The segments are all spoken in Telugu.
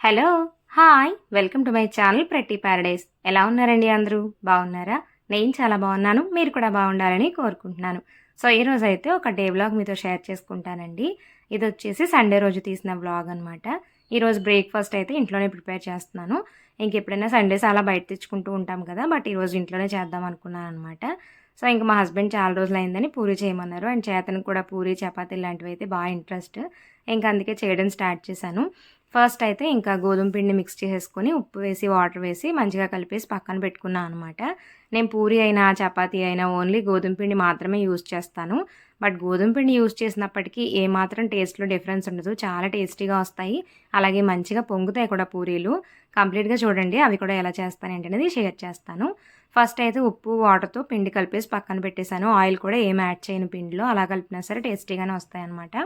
Hello hi. Welcome to my channel Prathi paradise ఎలా ఉన్నారండి అందరూ? బాగున్నారా? నేను చాలా బాగున్నాను. మీరు కూడా బాగుండాలని కోరుకుంటున్నాను. సో ఈ రోజు అయితే ఒక డే బ్లాగ్ మీతో షేర్ చేసుకుంటానండి. ఇది వచ్చేసి సండే రోజు తీసిన వ్లాగ్ అనమాట ఈరోజు బ్రేక్ఫాస్ట్ అయితే ఇంట్లోనే ప్రిపేర్ చేస్తున్నాను. ఇంక ఎప్పుడైనా సండేస్ అలా బయట తెచ్చుకుంటూ ఉంటాం కదా బట్ ఈరోజు ఇంట్లోనే చేద్దాం అనుకున్నాను అనమాట సో ఇంకా మా హస్బెండ్ చాలా రోజులు అయిందని పూరి చేయమన్నారు. అండ్ చేతను కూడా పూరి చపాతీ లాంటివి అయితే బాగా ఇంట్రెస్ట్. ఇంకా అందుకే చేయడం స్టార్ట్ చేశాను. ఫస్ట్ అయితే ఇంకా గోధుమ పిండి మిక్స్ చేసేసుకొని ఉప్పు వేసి వాటర్ వేసి మంచిగా కలిపేసి పక్కన పెట్టుకున్నాను అనమాట. నేను పూరి అయినా చపాతీ అయినా ఓన్లీ గోధుమ పిండి మాత్రమే యూజ్ చేస్తాను. బట్ గోధుమ పిండి యూజ్ చేసినప్పటికీ ఏమాత్రం టేస్ట్లో డిఫరెన్స్ ఉండదు. చాలా టేస్టీగా వస్తాయి. అలాగే మంచిగా పొంగుతాయి కూడా పూరీలు. కంప్లీట్గా చూడండి అవి కూడా ఎలా చేస్తాను ఏంటనేది షేర్ చేస్తాను. ఫస్ట్ అయితే ఉప్పు వాటర్తో పిండి కలిపేసి పక్కన పెట్టేశాను. ఆయిల్ కూడా ఏం యాడ్ చేయను పిండిలో. అలా కలిపినా సరే టేస్టీగానే వస్తాయి అనమాట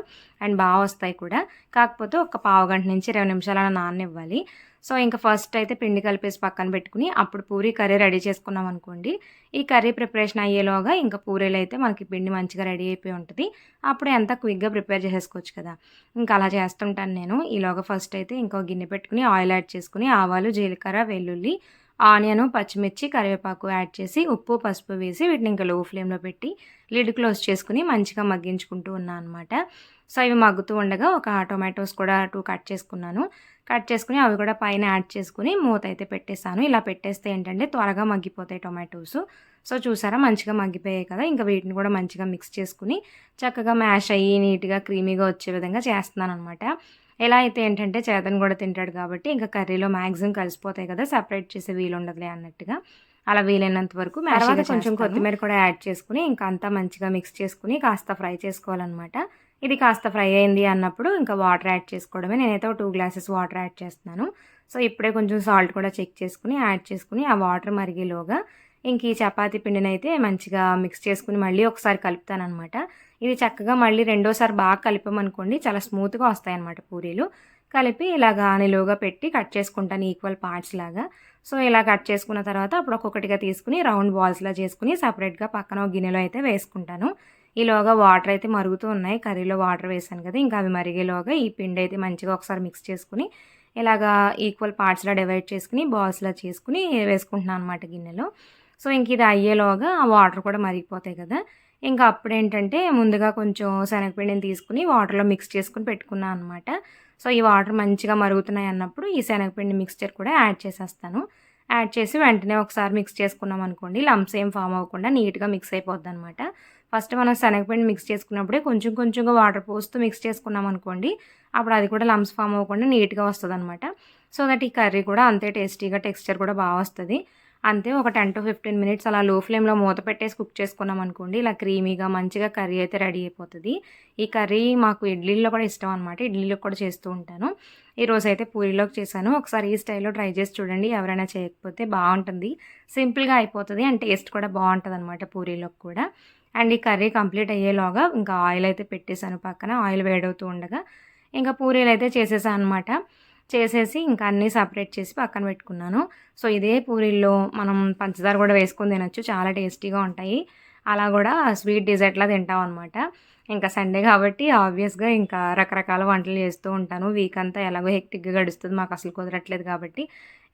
అండ్ బాగా వస్తాయి కూడా. కాకపోతే ఒక పావు గంట నుంచి ఇరవై నిమిషాలు అలా నాననివ్వాలి. సో ఇంకా ఫస్ట్ అయితే పిండి కలిపేసి పక్కన పెట్టుకుని అప్పుడు పూరి కర్రీ రెడీ చేసుకున్నాం అనుకోండి. ఈ కర్రీ ప్రిపరేషన్ అయ్యేలోగా ఇంకా పూరీలు అయితే మనకి పిండి మంచిగా రెడీ అయిపోయి ఉంటుంది. అప్పుడు ఎంత క్విక్గా ప్రిపేర్ చేసేసుకోవచ్చు కదా. ఇంకా అలా చేస్తుంటాను నేను. ఈలోగా ఫస్ట్ అయితే ఇంకో గిన్నె పెట్టుకుని ఆయిల్ యాడ్ చేసుకుని ఆవాలు జీలకర్ర వెల్లుల్లి ఆనియన్ పచ్చిమిర్చి కరివేపాకు యాడ్ చేసి ఉప్పు పసుపు వేసి వీటిని ఇంకా లో ఫ్లేమ్లో పెట్టి లిడ్ క్లోజ్ చేసుకుని మంచిగా మగ్గించుకుంటూ ఉన్నాను అనమాట సో ఇవి మగ్గుతూ ఉండగా ఒక టొమాటోస్ కూడా టూ కట్ చేసుకున్నాను. కట్ చేసుకుని అవి కూడా పైన యాడ్ చేసుకుని మూత అయితే పెట్టేశాను. ఇలా పెట్టేస్తే ఏంటంటే త్వరగా మగ్గిపోతాయి టొమాటోస్. సో చూసారా మంచిగా మగ్గిపోయాయి కదా? ఇంకా వీటిని కూడా మంచిగా మిక్స్ చేసుకుని చక్కగా మ్యాష్ అయ్యి నీట్గా క్రీమీగా వచ్చే విధంగా చేస్తున్నాను అనమాట ఎలా అయితే ఏంటంటే చేతను కూడా తింటాడు కాబట్టి ఇంకా కర్రీలో మ్యాక్సిమం కలిసిపోతాయి కదా? సపరేట్ చేసే వీలు ఉండదులే అన్నట్టుగా. అలా వీలైనంత వరకు తర్వాత కొంచెం కొత్తిమీర కూడా యాడ్ చేసుకుని ఇంకా అంతా మంచిగా మిక్స్ చేసుకుని కాస్త ఫ్రై చేసుకోవాలన్నమాట. ఇది కాస్త ఫ్రై అయింది అన్నప్పుడు ఇంకా వాటర్ యాడ్ చేసుకోవడమే. నేనైతే ఒక టూ గ్లాసెస్ వాటర్ యాడ్ చేస్తున్నాను. సో ఇప్పుడే కొంచెం సాల్ట్ కూడా చెక్ చేసుకుని యాడ్ చేసుకుని ఆ వాటర్ మరిగేలోగా ఇంక ఈ చపాతీ పిండిని అయితే మంచిగా మిక్స్ చేసుకుని మళ్ళీ ఒకసారి కలుపుతానమాట ఇది చక్కగా మళ్ళీ రెండోసారి బాగా కలిపామనుకోండి చాలా స్మూత్గా వస్తాయి అనమాట పూరీలు. కలిపి ఇలాగా నిలువుగా పెట్టి కట్ చేసుకుంటాను ఈక్వల్ పార్ట్స్ లాగా. సో ఇలా కట్ చేసుకున్న తర్వాత అప్పుడు ఒక్కొక్కటిగా తీసుకుని రౌండ్ బాల్స్లా చేసుకుని సపరేట్గా పక్కన ఒక గిన్నెలో అయితే వేసుకుంటాను. ఈలోగా వాటర్ అయితే మరుగుతూ ఉన్నాయి. కర్రీలో వాటర్ వేసాను కదా ఇంకా అవి మరిగేలోగా ఈ పిండి అయితే మంచిగా ఒకసారి మిక్స్ చేసుకుని ఇలాగా ఈక్వల్ పార్ట్స్లా డివైడ్ చేసుకుని బాల్స్లా చేసుకుని వేసుకుంటున్నాను అనమాట గిన్నెలో. సో ఇంక ఇది అయ్యేలోగా ఆ వాటర్ కూడా మరిగిపోతాయి కదా. ఇంకా అప్పుడు ఏంటంటే ముందుగా కొంచెం శనగపిండిని తీసుకుని వాటర్లో మిక్స్ చేసుకుని పెట్టుకున్నాను అనమాట సో ఈ వాటర్ మంచిగా మరుగుతున్నాయి అన్నప్పుడు ఈ శనగపిండి మిక్స్చర్ కూడా యాడ్ చేసేస్తాను. యాడ్ చేసి వెంటనే ఒకసారి మిక్స్ చేసుకున్నాం అనుకోండి లంప్స్ ఏం ఫామ్ అవ్వకుండా నీట్గా మిక్స్ అయిపోద్ది అనమాట ఫస్ట్ మనం శనగపిండి మిక్స్ చేసుకున్నప్పుడే కొంచెం కొంచెంగా వాటర్ పోస్తూ మిక్స్ చేసుకున్నాం అనుకోండి అప్పుడు అది కూడా లమ్స్ ఫామ్ అవ్వకుండా నీట్గా వస్తుంది అనమాట సో దట్ ఈ కర్రీ కూడా అంతే టేస్టీగా టెక్స్చర్ కూడా బాగా వస్తుంది. అంతే ఒక టెన్ టు ఫిఫ్టీన్ మినిట్స్ అలా లో ఫ్లేమ్లో మూత పెట్టేసి కుక్ చేసుకున్నాం అనుకోండి ఇలా క్రీమీగా మంచిగా కర్రీ అయితే రెడీ అయిపోతుంది. ఈ కర్రీ మాకు ఇడ్లీలో కూడా ఇష్టం అనమాట ఇడ్లీలో కూడా చేస్తూ ఉంటాను. ఈరోజు అయితే పూరీలోకి చేశాను. ఒకసారి ఈ స్టైల్లో ట్రై చేసి చూడండి ఎవరైనా చేయకపోతే బాగుంటుంది. సింపుల్గా అయిపోతుంది అండ్ టేస్ట్ కూడా బాగుంటుంది అనమాట పూరీలోకి కూడా. అండ్ ఈ కర్రీ కంప్లీట్ అయ్యేలోగా ఇంకా ఆయిల్ అయితే పెట్టేశాను పక్కన ఆయిల్ వేడవుతూ ఉండగా. ఇంకా పూరీలు అయితే చేసేసాను అనమాట చేసేసి ఇంకా అన్నీ సపరేట్ చేసి పక్కన పెట్టుకున్నాను. సో ఇదే పూరీల్లో మనం పంచదార కూడా వేసుకొని తినొచ్చు. చాలా టేస్టీగా ఉంటాయి. అలా కూడా స్వీట్ డిజర్ట్లా తింటాం అనమాట ఇంకా సండే కాబట్టి ఆబ్వియస్గా ఇంకా రకరకాల వంటలు చేస్తూ ఉంటాను. వీక్ అంతా ఎలాగో హెక్టిక్గా గడుస్తుంది. మాకు అసలు కుదరట్లేదు కాబట్టి.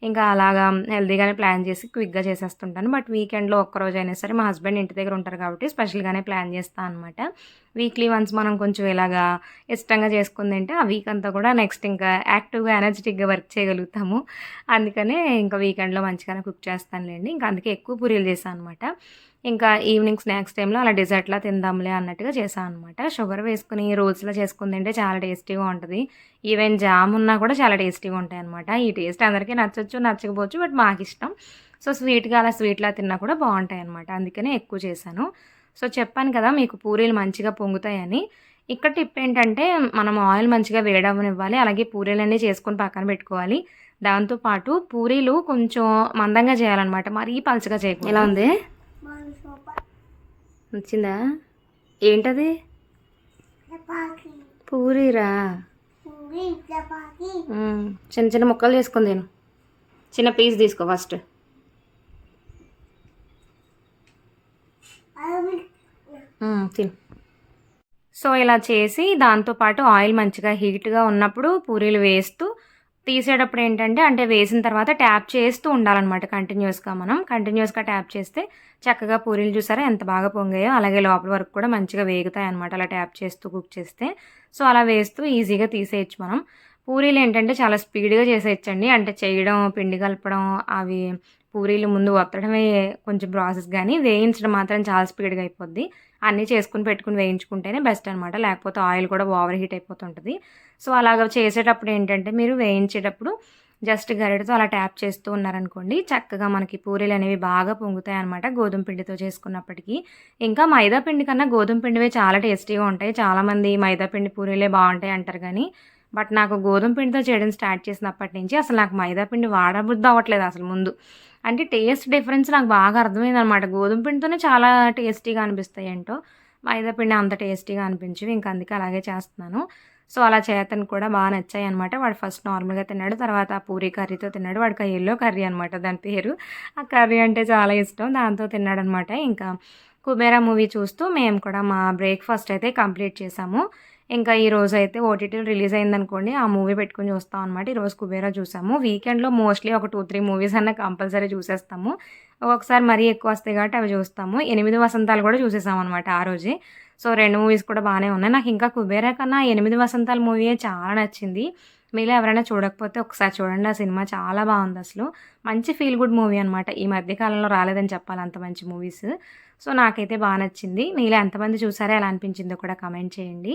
ఇంకా అలాగా హెల్తీగానే ప్లాన్ చేసి క్విక్గా చేసేస్తుంటాను. బట్ వీకెండ్లో ఒక్కరోజు అయినా సరే మా హస్బెండ్ ఇంటి దగ్గర ఉంటారు కాబట్టి స్పెషల్గానే ప్లాన్ చేస్తాను అనమాట వీక్లీ వన్స్ మనం కొంచెం ఇలాగా ఇష్టంగా చేసుకుంది అంటే ఆ వీక్ అంతా కూడా నెక్స్ట్ ఇంకా యాక్టివ్గా ఎనర్జెటిక్గా వర్క్ చేయగలుగుతాము. అందుకనే ఇంకా వీకెండ్లో మంచిగానే కుక్ చేస్తానులేండి. ఇంకా అందుకే ఎక్కువ పూరీలు చేశాను అనమాట ఇంకా ఈవినింగ్ స్నాక్స్ టైంలో అలా డెజర్ట్లా తిందాంలే అన్నట్టుగా చేశాను అనమాట షుగర్ వేసుకుని రోజులో చేసుకుని తింటే చాలా టేస్టీగా ఉంటుంది. ఈవెన్ జామ్ ఉన్నా కూడా చాలా టేస్టీగా ఉంటాయి అనమాట ఈ టేస్ట్ అందరికీ నచ్చొచ్చు నచ్చకపోవచ్చు బట్ మాకు ఇష్టం సో స్వీట్గా అలా స్వీట్లా తిన్నా కూడా బాగుంటాయి అనమాట అందుకనే ఎక్కువ చేశాను. సో చెప్పాను కదా మీకు పూరీలు మంచిగా పొంగుతాయని. ఇక్కడ టిప్ ఏంటంటే మనం ఆయిల్ మంచిగా వేడవనివ్వాలి. అలాగే పూరీలన్నీ చేసుకొని పక్కన పెట్టుకోవాలి. దాంతోపాటు పూరీలు కొంచెం మందంగా చేయాలన్నమాట. మరీ పలుచగా చేయకూడదు. ఎలా ఉంది? వచ్చిందా ఏంటది? పూరీరా? చిన్న చిన్న ముక్కలు చేసుకుంది నేను చిన్న పీస్ తీసుకో ఫస్ట్. తిను. సో ఇలా చేసి దాంతోపాటు ఆయిల్ మంచిగా హీట్గా ఉన్నప్పుడు పూరీలు వేస్తూ తీసేటప్పుడు ఏంటంటే అంటే వేసిన తర్వాత ట్యాప్ చేస్తూ ఉండాలన్నమాట కంటిన్యూస్గా మనం. కంటిన్యూస్గా ట్యాప్ చేస్తే చక్కగా పూరీలు చూసారా ఎంత బాగా పొంగాయో అలాగే లోపల వరకు కూడా మంచిగా వేగుతాయి అనమాట అలా ట్యాప్ చేస్తూ కుక్ చేస్తే. సో అలా వేస్తూ ఈజీగా తీసేయచ్చు మనం. పూరీలు ఏంటంటే చాలా స్పీడ్గా చేసేయచ్చండి. అంటే చేయడం పిండి కలపడం అవి పూరీలు ముందు వత్తడమే కొంచెం ప్రాసెస్ కానీ వేయించడం మాత్రం చాలా స్పీడ్గా అయిపోద్ది. అన్నీ చేసుకుని పెట్టుకుని వేయించుకుంటేనే బెస్ట్ అనమాట లేకపోతే ఆయిల్ కూడా ఓవర్ హీట్ అయిపోతుంటుంది. సో అలాగ చేసేటప్పుడు ఏంటంటే మీరు వేయించేటప్పుడు జస్ట్ గరిటతో అలా ట్యాప్ చేస్తూ ఉన్నారనుకోండి చక్కగా మనకి పూరీలు అనేవి బాగా పొంగుతాయి అనమాట గోధుమ పిండితో చేసుకున్నప్పటికీ. ఇంకా మైదా పిండి కన్నా గోధుమ పిండివే చాలా టేస్టీగా ఉంటాయి. చాలామంది మైదా పిండి పూరీలే బాగుంటాయి అంటారు కానీ బట్ నాకు గోధుమ పిండితో చేయడం స్టార్ట్ చేసినప్పటి నుంచి అసలు నాకు మైదా పిండి వాడబుద్ధి అవ్వట్లేదు అసలు ముందు. అంటే టేస్ట్ డిఫరెన్స్ నాకు బాగా అర్థమైంది అనమాట గోధుమ పిండితోనే చాలా టేస్టీగా అనిపిస్తాయి ఏంటో. మైదా పిండి అంత టేస్టీగా అనిపించవి. ఇంకా అందుకే అలాగే చేస్తున్నాను. సో అలా చేతను కూడా బాగా నచ్చాయి అనమాట వాడు ఫస్ట్ నార్మల్గా తిన్నాడు. తర్వాత ఆ పూరి కర్రీతో తిన్నాడు. వాడికి ఆ ఎల్లో కర్రీ అనమాట దాని పేరు. ఆ కర్రీ అంటే చాలా ఇష్టం. దాంతో తిన్నాడు అనమాట ఇంకా కుబేరా మూవీ చూస్తూ మేము కూడా మా బ్రేక్ఫాస్ట్ అయితే కంప్లీట్ చేసాము. ఇంకా ఈ రోజు అయితే ఓటీటీలో రిలీజ్ అయిందనుకోండి ఆ మూవీ పెట్టుకుని చూస్తాం అనమాట ఈరోజు కుబేరా చూసాము. వీకెండ్లో మోస్ట్లీ ఒక టూ త్రీ మూవీస్ అన్న కంపల్సరీ చూసేస్తాము. ఒకసారి మరీ ఎక్కువ వస్తాయి కాబట్టి అవి చూస్తాము. ఎనిమిది వసంతాలు కూడా చూసేసాం అనమాట ఆ రోజే. సో రెండు మూవీస్ కూడా బాగానే ఉన్నాయి. నాకు ఇంకా కుబేరా కన్నా ఎనిమిది వసంతాల మూవీ చాలా నచ్చింది. మీలో ఎవరైనా చూడకపోతే ఒకసారి చూడండి. ఆ సినిమా చాలా బాగుంది అసలు. మంచి ఫీల్ గుడ్ మూవీ అనమాట ఈ మధ్యకాలంలో రాలేదని చెప్పాలి అంత మంచి మూవీస్. సో నాకైతే బాగా నచ్చింది. మీలో ఎంతమంది చూసారో ఎలా అనిపించిందో కూడా కమెంట్ చేయండి.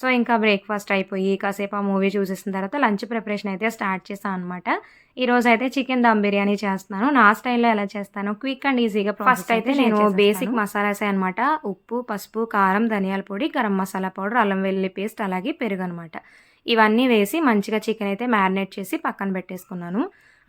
సో ఇంకా బ్రేక్ఫాస్ట్ అయిపోయి కాసేపు ఆ మూవీ చూసేసిన తర్వాత లంచ్ ప్రిపరేషన్ అయితే స్టార్ట్ చేస్తాను అనమాట ఈరోజు అయితే చికెన్ దమ్ బిర్యానీ చేస్తున్నాను. నా స్టైల్లో ఎలా చేస్తాను క్విక్ అండ్ ఈజీగా ఫస్ట్ అయితే నేను బేసిక్ మసాలాస్ అనమాట ఉప్పు పసుపు కారం ధనియాల పొడి గరం మసాలా పౌడర్ అల్లం వెల్లుల్లి పేస్ట్ అలాగే పెరుగు అనమాట ఇవన్నీ వేసి మంచిగా చికెన్ అయితే మ్యారినేట్ చేసి పక్కన పెట్టేసుకున్నాను.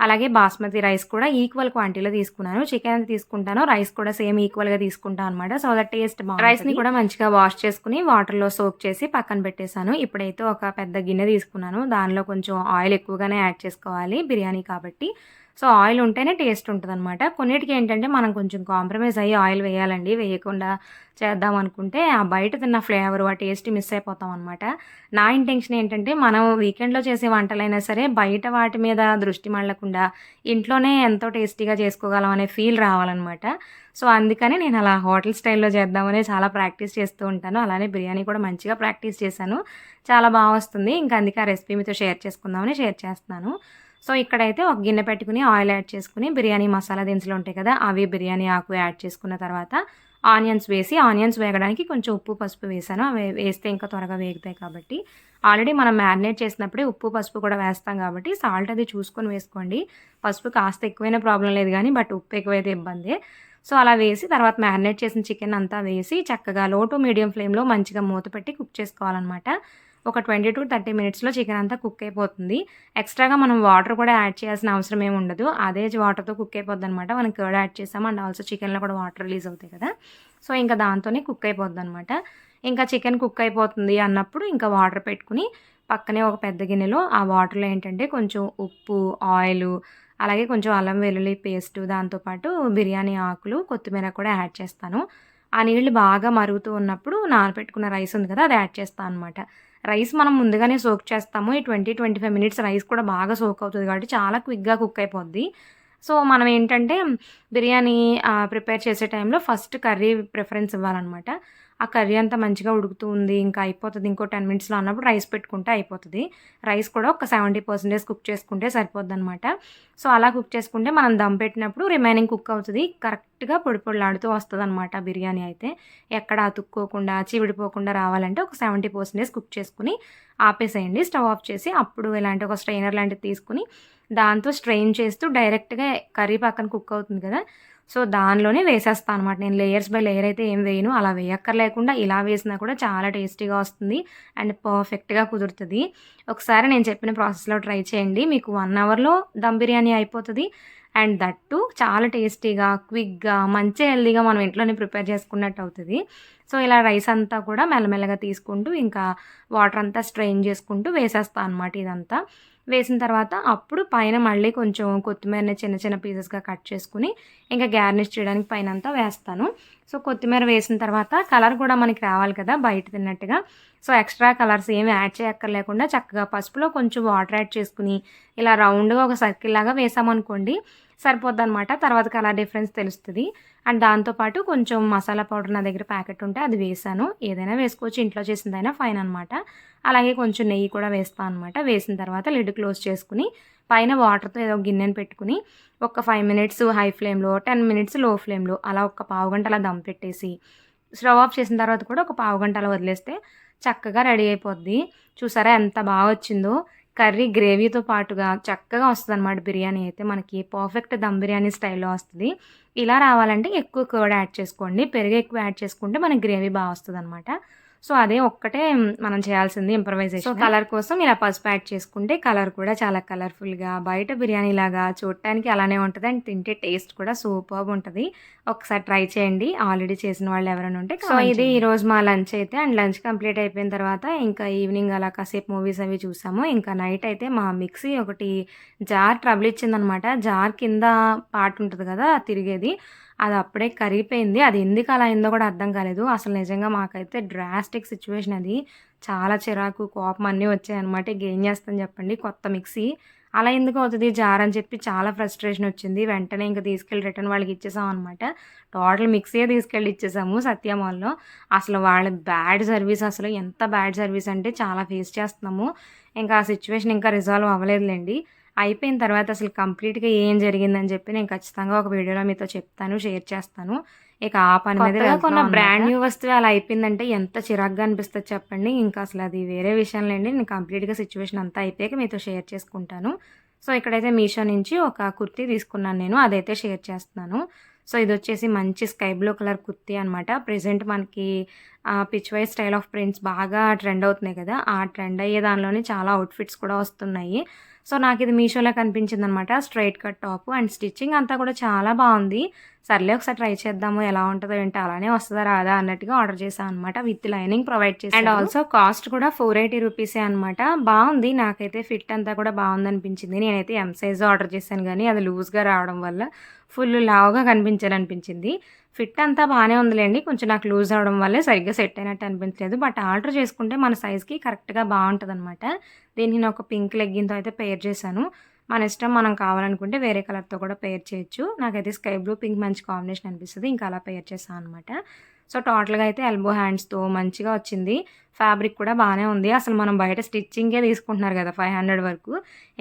అలాగే బాస్మతి రైస్ కూడా ఈక్వల్ క్వాంటిటీలో తీసుకున్నాను. చికెన్ ఎంత తీసుకుంటానో. రైస్ కూడా సేమ్ ఈక్వల్గా తీసుకుంటాను అనమాట సో దట్ టేస్ట్ రైస్ని కూడా మంచిగా వాష్ చేసుకుని వాటర్లో సోక్ చేసి పక్కన పెట్టేశాను. ఇప్పుడైతే ఒక పెద్ద గిన్నె తీసుకున్నాను. దానిలో కొంచెం ఆయిల్ ఎక్కువగానే యాడ్ చేసుకోవాలి. బిర్యానీ కాబట్టి. సో ఆయిల్ ఉంటేనే టేస్ట్ ఉంటుంది అనమాట కొన్నిటికి ఏంటంటే మనం కొంచెం కాంప్రమైజ్ అయ్యి ఆయిల్ వేయాలండి. వేయకుండా చేద్దాం అనుకుంటే ఆ బయట తిన్న ఫ్లేవర్ ఆ టేస్ట్ మిస్ అయిపోతాం అనమాట నా ఇంటెన్షన్ ఏంటంటే మనం వీకెండ్లో చేసే వంటలైనా సరే బయట వాటి మీద దృష్టి మళ్ళకుండా ఇంట్లోనే ఎంతో టేస్టీగా చేసుకోగలం అనే ఫీల్ రావాలన్నమాట. సో అందుకని నేను అలా హోటల్ స్టైల్లో చేద్దామని చాలా ప్రాక్టీస్ చేస్తూ ఉంటాను. అలానే బిర్యానీ కూడా మంచిగా ప్రాక్టీస్ చేశాను. చాలా బాగా వస్తుంది. ఇంకా అందుకే ఆ రెసిపీ మీతో షేర్ చేసుకుందామని షేర్ చేస్తున్నాను. సో ఇక్కడైతే ఒక గిన్నె పెట్టుకుని ఆయిల్ యాడ్ చేసుకుని బిర్యానీ మసాలా దినుసులు ఉంటాయి కదా అవి బిర్యానీ ఆకు యాడ్ చేసుకున్న తర్వాత ఆనియన్స్ వేసి ఆనియన్స్ వేగడానికి కొంచెం ఉప్పు పసుపు వేసాను. అవి వేస్తే ఇంకా త్వరగా వేగుతాయి కాబట్టి. ఆల్రెడీ మనం మ్యారినేట్ చేసినప్పుడే ఉప్పు పసుపు కూడా వేస్తాం కాబట్టి సాల్ట్ అది చూసుకొని వేసుకోండి. పసుపు కాస్త ఎక్కువైనా ప్రాబ్లం లేదు కానీ బట్ ఉప్పు ఎక్కువైతే ఇబ్బంది. సో అలా వేసి తర్వాత మ్యారినేట్ చేసిన చికెన్ అంతా వేసి చక్కగా లో టు మీడియం ఫ్లేమ్లో మంచిగా మూత పెట్టి కుక్ చేసుకోవాలన్నమాట. ఒక ట్వంటీ టు థర్టీ మినిట్స్లో చికెన్ అంతా కుక్ అయిపోతుంది. ఎక్స్ట్రాగా మనం వాటర్ కూడా యాడ్ చేయాల్సిన అవసరం ఏమి ఉండదు. అదే వాటర్తో కుక్ అయిపోద్ది అనమాట మనం కర్డ్ యాడ్ చేసాం అండ్ ఆల్సో చికెన్లో కూడా వాటర్ రిలీజ్ అవుతాయి కదా. సో ఇంకా దాంతోనే కుక్ అయిపోద్ది అనమాట ఇంకా చికెన్ కుక్ అయిపోతుంది అన్నప్పుడు ఇంకా వాటర్ పెట్టుకుని పక్కనే ఒక పెద్ద గిన్నెలో ఆ వాటర్లో ఏంటంటే కొంచెం ఉప్పు ఆయిల్ అలాగే కొంచెం అల్లం వెల్లుల్లి పేస్ట్ దాంతోపాటు బిర్యానీ ఆకులు కొత్తిమీర కూడా యాడ్ చేస్తాను. ఆ నీళ్ళు బాగా మరుగుతూ ఉన్నప్పుడు నానబెట్టుకున్న రైస్ ఉంది కదా అది యాడ్ చేస్తాను అనమాట రైస్ మనం ముందుగానే సోక్ చేస్తాము. ఈ twenty twenty five minutes rice కూడా బాగా సోక్ అవుతుంది కాబట్టి చాలా క్విక్గా కుక్ అయిపోద్ది. సో మనం ఏంటంటే బిర్యానీ ప్రిపేర్ చేసే టైంలో ఫస్ట్ కర్రీ ప్రిఫరెన్స్ ఇవ్వాలన్నమాట. ఆ కర్రీ అంతా మంచిగా ఉడుకుతూ ఉంది ఇంకా అయిపోతుంది. ఇంకో టెన్ మినిట్స్లో అన్నప్పుడు రైస్ పెట్టుకుంటే అయిపోతుంది. రైస్ కూడా ఒక సెవెంటీ పర్సెంటేజ్ కుక్ చేసుకుంటే సరిపోద్ది అనమాట సో అలా కుక్ చేసుకుంటే మనం దమ్ పెట్టినప్పుడు రిమైనింగ్ కుక్ అవుతుంది. కరెక్ట్గా పొడి పొడిలాడుతూ వస్తుంది అనమాట బిర్యానీ అయితే. ఎక్కడ అతుక్కోకుండా చీవిడిపోకుండా రావాలంటే ఒక సెవెంటీ పర్సెంటేజ్ కుక్ చేసుకుని ఆపేసేయండి. స్టవ్ ఆఫ్ చేసి అప్పుడు ఇలాంటి ఒక స్ట్రైనర్ లాంటివి తీసుకుని దాంతో స్ట్రెయిన్ చేస్తూ డైరెక్ట్గా కర్రీ పక్కన కుక్ అవుతుంది కదా. సో దానిలోనే వేసేస్తాను అనమాట నేను లేయర్స్ బై లేయర్ అయితే ఏం వేయను. అలా వేయక్కర్లేకుండా ఇలా వేసినా కూడా చాలా టేస్టీగా వస్తుంది అండ్ పర్ఫెక్ట్గా కుదురుతుంది. ఒకసారి నేను చెప్పిన ప్రాసెస్లో ట్రై చేయండి. మీకు వన్ అవర్లో దమ్ బిర్యానీ అయిపోతుంది. అండ్ దట్టు చాలా టేస్టీగా క్విక్గా మంచి హెల్దీగా మనం ఇంట్లోనే ప్రిపేర్ చేసుకున్నట్టు అవుతుంది. సో ఇలా రైస్ అంతా కూడా మెల్లమెల్లగా తీసుకుంటూ ఇంకా వాటర్ అంతా స్ట్రెయిన్ చేసుకుంటూ వేసేస్తాను అనమాట ఇదంతా. వేసిన తర్వాత అప్పుడు పైన మళ్ళీ కొంచెం కొత్తిమీరని చిన్న చిన్న పీసెస్గా కట్ చేసుకుని ఇంకా గార్నిష్ చేయడానికి పైన అంతా వేస్తాను. సో కొత్తిమీర వేసిన తర్వాత కలర్ కూడా మనకి రావాలి కదా బయట తిన్నట్టుగా. సో ఎక్స్ట్రా కలర్స్ ఏమి యాడ్ చేయక్కర్లేకుండా చక్కగా పసుపులో కొంచెం వాటర్ యాడ్ చేసుకుని ఇలా రౌండ్గా ఒక సర్కిల్ లాగా వేసామనుకోండి సరిపోద్ది అనమాట తర్వాత కలర్ డిఫరెన్స్ తెలుస్తుంది. అండ్ దాంతోపాటు కొంచెం మసాలా పౌడర్ నా దగ్గర ప్యాకెట్ ఉంటే అది వేసాను. ఏదైనా వేసుకోవచ్చు. ఇంట్లో చేసిందైనా ఫైన్ అనమాట అలాగే కొంచెం నెయ్యి కూడా వేస్తాను అనమాట వేసిన తర్వాత లిడ్ క్లోజ్ చేసుకుని పైన వాటర్తో ఏదో గిన్నెను పెట్టుకుని ఒక ఫైవ్ మినిట్స్ హై ఫ్లేమ్లో టెన్ మినిట్స్లో ఫ్లేమ్లో అలా ఒక పావు గంట అలా దమ్ పెట్టేసి స్టవ్ ఆఫ్ చేసిన తర్వాత కూడా ఒక పావు గంట అలా వదిలేస్తే చక్కగా రెడీ అయిపోద్ది. చూసారా ఎంత బాగా వచ్చిందో? కర్రీ గ్రేవీతో పాటుగా చక్కగా వస్తుంది అనమాట బిర్యానీ అయితే. మనకి పర్ఫెక్ట్ దమ్ బిర్యానీ స్టైల్లో వస్తుంది. ఇలా రావాలంటే ఎక్కువ కూడా యాడ్ చేసుకోండి. పెరుగు ఎక్కువ యాడ్ చేసుకుంటే మనకి గ్రేవీ బాగా వస్తుంది అనమాట సో అదే ఒక్కటే మనం చేయాల్సింది ఇంప్రవైజేషన్ కలర్ కోసం ఇలా పసుపు యాడ్ చేసుకుంటే కలర్ కూడా చాలా కలర్ఫుల్గా బయట బిర్యానీ లాగా చూడటానికి అలానే ఉంటుంది అండ్ తింటే టేస్ట్ కూడా సూపర్ ఉంటుంది. ఒకసారి ట్రై చేయండి. ఆల్రెడీ చేసిన వాళ్ళు ఎవరైనా ఉంటే సో ఇది ఈ రోజు మా లంచ్ అయితే అండ్ లంచ్ కంప్లీట్ అయిపోయిన తర్వాత ఇంకా ఈవినింగ్ అలా కాసేపు మూవీస్ అవి చూసాము. ఇంకా నైట్ అయితే మా మిక్సీ ఒకటి జార్ ట్రబుల్ ఇచ్చిందనమాట. జార్ కింద పార్ట్ ఉంటుంది కదా తిరిగేది. అది అప్పుడే కరిగిపోయింది. అది ఎందుకు అలా అయిందో కూడా అర్థం కాలేదు. అసలు నిజంగా మాకైతే డ్రాస్టిక్ సిచ్యువేషన్ అది. చాలా చిరాకు కోపం అన్నీ వచ్చాయన్నమాట. ఏం చేస్తాను చెప్పండి. కొత్త మిక్సీ. అలా ఎందుకు అవుతుంది? జార్ అని చెప్పి చాలా ఫ్రస్ట్రేషన్ వచ్చింది. వెంటనే ఇంకా తీసుకెళ్ళి రిటర్న్ వాళ్ళకి ఇచ్చేసాం అనమాట టోటల్ మిక్సీయే తీసుకెళ్ళి ఇచ్చేసాము సత్యమాల్లో అసలు వాళ్ళ బ్యాడ్ సర్వీస్ అసలు. ఎంత బ్యాడ్ సర్వీస్ అంటే చాలా ఫేస్ చేస్తున్నాము. ఇంకా ఆ సిచ్యువేషన్ ఇంకా రిజాల్వ్ అవ్వలేదులేండి. అయిపోయిన తర్వాత అసలు కంప్లీట్గా ఏం జరిగిందని చెప్పి నేను ఖచ్చితంగా ఒక వీడియోలో మీతో చెప్తాను షేర్ చేస్తాను. ఇక ఆ పని మీద కొన్న బ్రాండ్ న్యూ వస్తువు అలా అయిపోయిందంటే ఎంత చిరాగ్గా అనిపిస్తుంది చెప్పండి. ఇంకా అసలు అది వేరే విషయంలో అండి నేను కంప్లీట్గా సిచ్యువేషన్ అంతా అయిపోయాక మీతో షేర్ చేసుకుంటాను. సో ఇక్కడైతే మీషో నుంచి ఒక కుర్తీ తీసుకున్నాను నేను. అదైతే షేర్ చేస్తున్నాను. సో ఇది వచ్చేసి మంచి స్కై బ్లూ కలర్ కుర్తీ అనమాట ప్రజెంట్ మనకి pitch wise style of prints బాగా ట్రెండ్ అవుతున్నాయి కదా ఆ ట్రెండ్ అయ్యే దానిలోనే చాలా అవుట్ఫిట్స్ కూడా వస్తున్నాయి. సో నాకు ఇది మీషోలో కనిపించింది అనమాట straight cut top and stitching అంతా కూడా చాలా బాగుంది. సర్లే ఒకసారి ట్రై చేద్దాము ఎలా ఉంటుందో ఏంటి అలానే వస్తుందా రాదా అన్నట్టుగా ఆర్డర్ చేశాను అనమాట. విత్ లైనింగ్ ప్రొవైడ్ చేసి అండ్ ఆల్సో కాస్ట్ కూడా ఫోర్ ఎయిటీ రూపీసే అనమాట. బాగుంది నాకైతే ఫిట్ అంతా కూడా బాగుంది అనిపించింది నేనైతే ఎం సైజ్ ఆర్డర్ చేశాను కానీ అది లూజ్గా రావడం వల్ల ఫుల్ లావుగా కనిపించాలనిపించింది. ఫిట్ అంతా బాగానే ఉందిలేండి. కొంచెం నాకు లూజ్ అవడం వల్లే సరిగ్గా సెట్ అయినట్టు అనిపించలేదు. బట్ ఆర్డర్ చేసుకుంటే మన సైజ్కి కరెక్ట్గా బాగుంటుంది అనమాట దీన్ని నేను ఒక పింక్ లెగ్గింగ్తో అయితే పేర్ చేశాను. మన ఇష్టం మనం కావాలనుకుంటే వేరే కలర్తో కూడా పేర్ చేయొచ్చు. నాకైతే స్కై బ్లూ పింక్ మంచి కాంబినేషన్ అనిపిస్తుంది. ఇంకా అలా పేర్ చేశాను అనమాట సో టోటల్గా అయితే ఎల్బో హ్యాండ్స్తో మంచిగా వచ్చింది. ఫ్యాబ్రిక్ కూడా బాగానే ఉంది. అసలు మనం బయట స్టిచ్చింగే తీసుకుంటున్నారు కదా ఫైవ్ హండ్రెడ్ వరకు.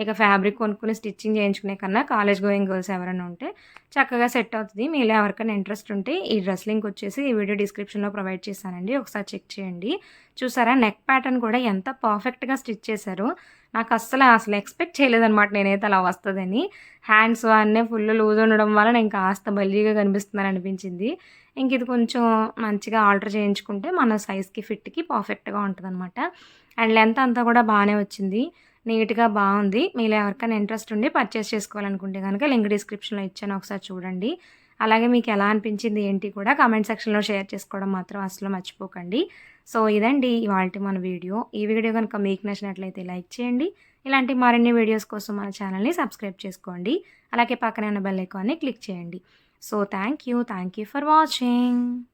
ఇక ఫ్యాబ్రిక్ కొనుక్కుని స్టిచ్చింగ్ చేయించుకునే కన్నా కాలేజ్ గోయింగ్ గర్ల్స్ ఎవరైనా ఉంటే చక్కగా సెట్ అవుతుంది. మీలో ఎవరికైనా ఇంట్రెస్ట్ ఉంటే ఈ డ్రెస్ లింక్ వచ్చేసి ఈ వీడియో డిస్క్రిప్షన్లో ప్రొవైడ్ చేశానండి. ఒకసారి చెక్ చేయండి. చూసారా నెక్ ప్యాటర్న్ కూడా ఎంత పర్ఫెక్ట్గా స్టిచ్ చేశారు. నాకు అస్సలు అసలు ఎక్స్పెక్ట్ చేయలేదన్నమాట నేనైతే అలా వస్తుందని. హ్యాండ్స్ అన్నీ ఫుల్ లూజ్ ఉండడం వల్ల నేను కాస్త బల్జీగా కనిపిస్తుందని అనిపించింది ఇంక ఇది కొంచెం మంచిగా ఆల్టర్ చేయించుకుంటే మన సైజ్కి ఫిట్కి పర్ఫెక్ట్గా ఉంటుంది అనమాట అండ్ లెంత్ అంతా కూడా బాగానే వచ్చింది. నీట్గా బాగుంది. మీరు ఎవరికైనా ఇంట్రెస్ట్ ఉండి పర్చేస్ చేసుకోవాలనుకుంటే కనుక లింక్ డిస్క్రిప్షన్లో ఇచ్చాను. ఒకసారి చూడండి. అలాగే మీకు ఎలా అనిపించింది ఏంటి కూడా కామెంట్ సెక్షన్లో షేర్ చేసుకోవడం మాత్రం అసలు మర్చిపోకండి. సో ఇదండి ఇవాళ మన వీడియో. ఈ వీడియో కనుక మీకు నచ్చినట్లయితే లైక్ చేయండి. ఇలాంటి మరిన్ని వీడియోస్ కోసం మన ఛానల్ని సబ్స్క్రైబ్ చేసుకోండి. అలాగే పక్కనే ఉన్న బెల్ ఐకాన్ని క్లిక్ చేయండి. So thank you. Thank you for watching.